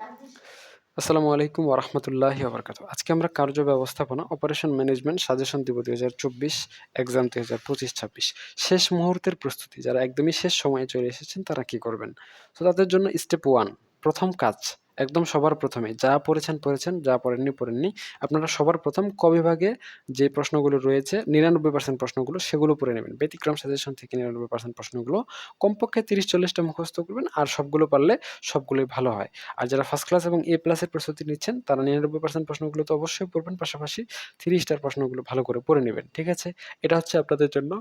আসসালামু আলাইকুম ওরহমতুল্লাহি ওবরকাত আজকে আমরা কার্য ব্যবস্থাপনা অপারেশন ম্যানেজমেন্ট সাজেশন দিব দুই হাজার চব্বিশ এক্সাম দুই হাজার পঁচিশ, ছাব্বিশ। শেষ মুহূর্তের প্রস্তুতি, যারা একদমই শেষ সময়ে চলে এসেছেন, তারা কি করবেন? তো তাদের জন্য স্টেপ ওয়ান প্রথম কাজ, একদম সবার প্রথমে। যা পড়েছেন পড়েছেন, যা পড়েননি পড়েননি। আপনারা সবার প্রথম ক বিভাগে যে প্রশ্নগুলো রয়েছে, নিরানব্বই পার্সেন্ট প্রশ্নগুলো, সেগুলো পড়ে নেবেন। ব্যতিক্রম সাজেশন থেকে নিরানব্বই পার্সেন্ট প্রশ্নগুলো কমপক্ষে তিরিশ চল্লিশটা মুখস্থ করবেন আর সবগুলো পারলে সবগুলোই ভালো হয়। আর যারা ফার্স্ট ক্লাস এবং এ প্লাসের প্রস্তুতি নিচ্ছেন, তারা নিরানব্বই পার্সেন্ট প্রশ্নগুলো তো অবশ্যই পড়বেন। পাশাপাশি তিরিশটার প্রশ্নগুলো ভালো করে পড়ে নেবেন। ঠিক আছে? এটা হচ্ছে আপনাদের জন্য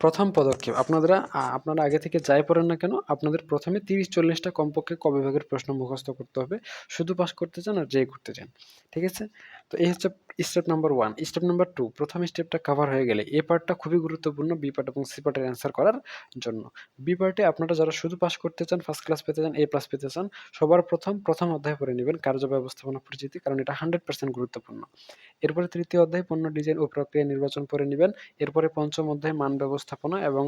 প্রথম পদক্ষেপ আপনারা আপনারা আগে থেকে যাই পড়েন না কেন, আপনাদের প্রথমে তিরিশ চল্লিশটা কমপক্ষে কবে ভাগের প্রশ্ন মুখস্থ করতে হবে। শুধু পাস করতে চান আর যেই করতে চান, ঠিক আছে? তো এই হচ্ছে step number one step number two প্রথম স্টেপটা কভার হয়ে গেলে এ পার্টটা খুবই গুরুত্বপূর্ণ বি পার্ট এবং সি পার্টের অ্যান্সার করার জন্য। বি পার্টে আপনারা যারা শুধু পাস করতে চান ফার্স্ট ক্লাস পেতে চান এ প্লাস পেতে চান, সবার প্রথম প্রথম অধ্যায় পড়ে নেবেন কার্য ব্যবস্থাপনা পরিচিতি, কারণ এটা হান্ড্রেড পার্সেন্ট গুরুত্বপূর্ণ। এরপরে তৃতীয় অধ্যায় পণ্য ডিজাইন ও প্রক্রিয়া নির্বাচন করে নেবেন। এরপরে পঞ্চম অধ্যায়, মান ব্যবস্থাপনা এবং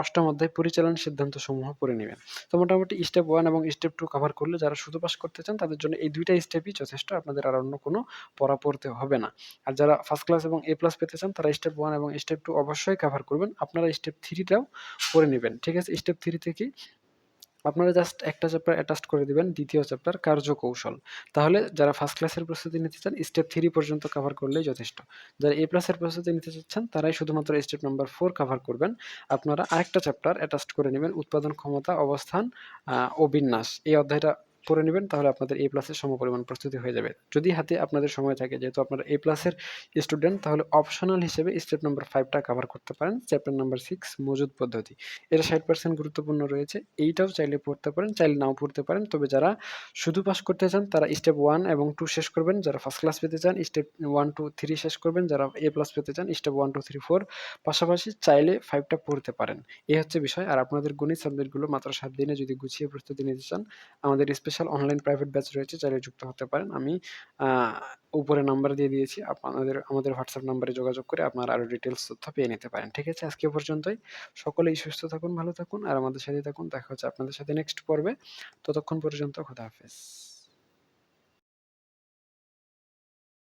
অষ্টম অধ্যায় পরিচালন সিদ্ধান্ত সমূহ পড়ে নেবেন। তো মোটামুটি স্টেপ ওয়ান এবং স্টেপ টু কভার করলে যারা শুধু পাস করতে চান, তাদের জন্য এই দুইটা স্টেপই যথেষ্ট, আপনাদের আর অন্য কোনো পড়া পড়তে হবে না। আর যারা ফার্স্ট ক্লাস এবং এ প্লাস পেতে চান, তারা স্টেপ ওয়ান এবং স্টেপ টু অবশ্যই কভার করবেন। আপনারা স্টেপ থ্রিটাও পড়ে নেবেন, ঠিক আছে? স্টেপ থ্রি থেকে আপনারা জাস্ট একটা চ্যাপ্টার অ্যাটাস্ট করে দিবেন, দ্বিতীয় চ্যাপ্টার কার্যকৌশল। তাহলে যারা ফার্স্ট ক্লাসের প্রস্তুতি নিতে চান স্টেপ থ্রি পর্যন্ত কভার করলেই যথেষ্ট। যারা এ প্লাসের প্রস্তুতি নিতে চাচ্ছেন, তারাই শুধুমাত্র স্টেপ নাম্বার ফোর কভার করবেন। আপনারা আরেকটা চ্যাপ্টার অ্যাটাস্ট করে নেবেন, উৎপাদন ক্ষমতা, অবস্থান ও বিন্যাস এই অধ্যায়টা পড়ে নেবেন, তাহলে আপনাদের এ প্লাসের সমপরিমাণ প্রস্তুতি হয়ে যাবে। যদি হাতে আপনাদের সময় থাকে, যেহেতু আপনারা এ প্লাসের স্টুডেন্ট তাহলে অপশনাল হিসেবে স্টেপ নাম্বার ফাইভটা কভার করতে পারেন। চ্যাপ্টার নাম্বার সিক্স মজুদ পদ্ধতি। এটা ষাট পার্সেন্ট গুরুত্বপূর্ণ রয়েছে। এইটাও চাইলে পড়তে পারেন, চাইলে নাও পড়তে পারেন। তবে যারা শুধু পাস করতে চান, তারা স্টেপ ওয়ান এবং টু শেষ করবেন। যারা ফার্স্ট ক্লাস পেতে চান স্টেপ ওয়ান টু থ্রি শেষ করবেন। যারা এ প্লাস পেতে চান step one two three four পাশাপাশি চাইলে ফাইভটা পড়তে পারেন। এই হচ্ছে বিষয়। আর আপনাদের গণিত সাবজেক্টগুলো মাত্র সাত দিনে যদি গুছিয়ে প্রস্তুতি নিতে চান, আমাদের স্পেশাল অনলাইন প্রাইভেট ব্যাচ রয়েছে, চাইলে যুক্ত হতে পারেন। আমি উপরে নাম্বার দিয়ে দিয়েছি, আপনাদের, আমাদের হোয়াটসঅ্যাপ নাম্বারে যোগাযোগ করে আপনার আরও ডিটেলস তথ্য পেয়ে নিতে পারেন। ঠিক আছে, আজকে পর্যন্তই। সকলেই সুস্থ থাকুন, ভালো থাকুন, আর আমাদের সাথে থাকুন। দেখা হচ্ছে আপনাদের সাথে নেক্সট পর্বে। ততক্ষণ পর্যন্ত খোদা হাফেজ।